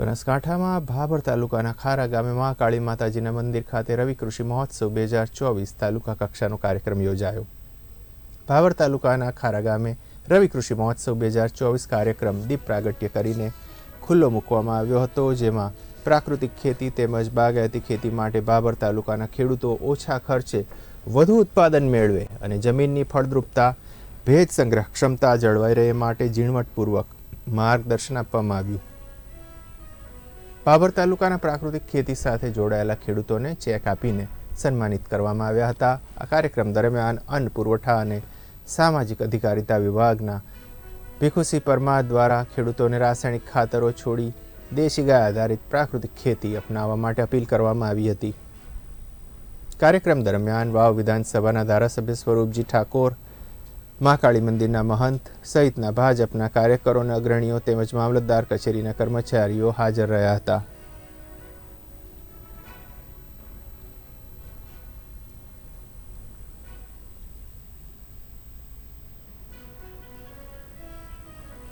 બનાસકાંઠામાં ભાભર તાલુકાના ખારા ગામે મહાકાળી માતાજીના મંદિર ખાતે રવિ કૃષિ મહોત્સવ બે હજાર ચોવીસ તાલુકા કક્ષાનો કાર્યક્રમ યોજાયો. ભાભર તાલુકાના ખારા ગામે રવિ કૃષિ મહોત્સવ બે હજાર ચોવીસ કાર્યક્રમ દીપ પ્રાગટ્ય કરીને ખુલ્લો મૂકવામાં આવ્યો હતો, જેમાં પ્રાકૃતિક ખેતી તેમજ બાગાયતી ખેતી માટે ભાભર તાલુકાના ખેડૂતો ઓછા ખર્ચે વધુ ઉત્પાદન મેળવે અને જમીનની ફળદ્રુપતા, ભેજ સંગ્રહ ક્ષમતા જળવાઈ રહે માટે ઝીણવટપૂર્વક માર્ગદર્શન આપવામાં આવ્યું. ભાભર તાલુકાના પ્રાકૃતિક ખેતી સાથે જોડાયેલા ખેડૂતોને ચેક આપીને સન્માનિત કરવામાં આવ્યા હતા. આ કાર્યક્રમ દરમિયાન અન્ન પુરવઠા અને સામાજિક અધિકારિતા વિભાગના ભીખુસિંહ પરમાર દ્વારા ખેડૂતોને રાસાયણિક ખાતરો છોડી દેશી ગાય આધારિત પ્રાકૃતિક ખેતી અપનાવવા માટે અપીલ કરવામાં આવી હતી. કાર્યક્રમ દરમિયાન વાવ વિધાનસભાના ધારાસભ્ય સ્વરૂપજી ઠાકોર મહાકાળી મંદિરના મહંત સહિતના ભાજપના કાર્યકરો અગ્રણીઓ તેમજ મામલતદાર કચેરીના કર્મચારીઓ હાજર રહ્યા હતા.